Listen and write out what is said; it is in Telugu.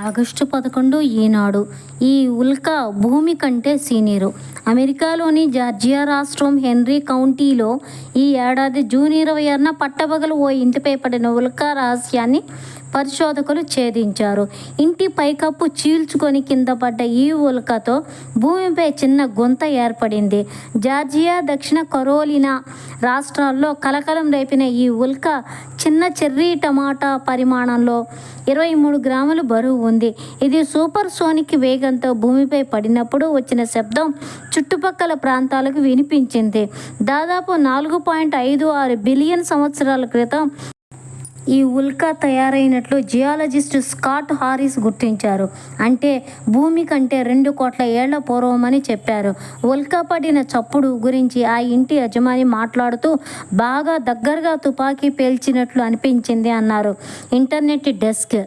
ఆగస్టు పదకొండు ఈనాడు ఈ ఉల్కా భూమి కంటే సీనియరు. అమెరికాలోని జార్జియా రాష్ట్రం హెన్రీ కౌంటీలో ఈ ఏడాది జూన్ ఇరవై ఆరున పట్టపగలు ఓ ఇంటిపై పడిన ఉల్కా రహస్యాన్ని పరిశోధకులు ఛేదించారు. ఇంటి పైకప్పు చీల్చుకొని కింద పడ్డ ఈ ఉల్కతో భూమిపై చిన్న గుంత ఏర్పడింది. జార్జియా దక్షిణ కరోలినా రాష్ట్రాల్లో కలకలం రేపిన ఈ ఉల్క చిన్న చెర్రీ టమాటా పరిమాణంలో ఇరవై మూడు గ్రాములు బరువు ఉంది. ఇది సూపర్ సోనిక్ వేగంతో భూమిపై పడినప్పుడు వచ్చిన శబ్దం చుట్టుపక్కల ప్రాంతాలకు వినిపించింది. దాదాపు నాలుగు పాయింట్ ఐదు ఆరు బిలియన్ సంవత్సరాల క్రితం ఈ ఉల్కా తయారైనట్లు జియాలజిస్ట్ స్కాట్ హారిస్ గుర్తించారు. అంటే భూమి కంటే రెండు కోట్ల ఏళ్ళ పూర్వమని చెప్పారు. ఉల్కా పడిన చప్పుడు గురించి ఆ ఇంటి యజమాని మాట్లాడుతూ బాగా దగ్గరగా తుపాకీ పేల్చినట్లు అనిపించింది అన్నారు. Internet desk